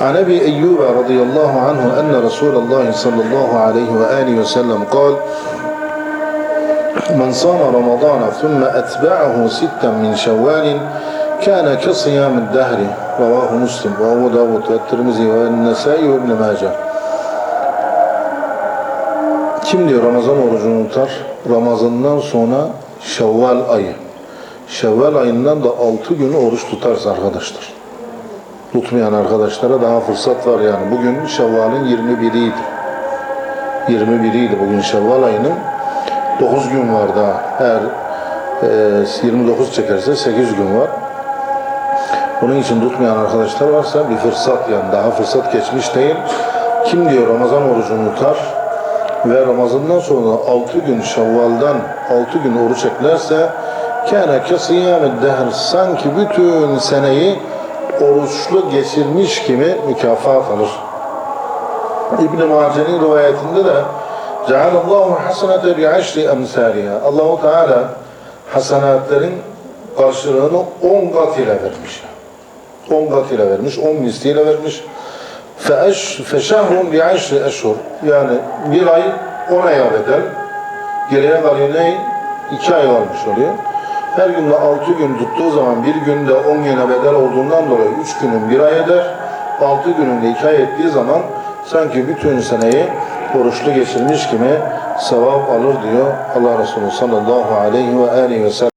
عن أبي أيوب رضي الله عنه أن رسول الله صلى الله عليه وآله وسلم قال من صام رمضان ثم أتبعه ستا من شوال كان كصيام الدهر رواه مسلم وأبو داود والترمذي والنسائي وابن ماجه Kim diyor Ramazan orucunu tutar? Ramazandan sonra Şevval ayı. Şevval ayından da 6 gün oruç tutarsa arkadaşlar. Tutmayan arkadaşlara daha fırsat var yani. Bugün Şevval'in 21'iydi. 21'iydi bugün Şevval ayının. 9 gün var daha. Eğer e, 29 çekerse 8 gün var. Bunun için tutmayan arkadaşlar varsa bir fırsat yani daha fırsat geçmiş değil. Kim diyor Ramazan orucunu tutar ve Ramazan'dan sonra 6 gün Şevval'dan 6 gün oruç eklerse kâne kesiyâmed dehr sanki bütün seneyi oruçlu geçirmiş gibi mükafat alır. İbn-i Mace'nin rivayetinde de Cealallahu hasenete bi aşri emsaliha. Allahu Teala hasenatlerin karşılığını 10 kat ile vermiş. 10 kat ile vermiş, 10 misliyle vermiş. Feş, feşehrun bi aşri eşhur. Yani bir ay 10 aya bedel. Geriye kalıyor ne? 2 ay kalmış oluyor. Her günde 6 gün tuttuğu zaman bir günde 10 güne bedel olduğundan dolayı 3 günün bir ay eder. 6 günün de 2 ay ettiği zaman sanki bütün seneyi oruçlu geçirmiş gibi sevap alır diyor Allah Resulü sallallahu aleyhi ve aleyhi ve sellem.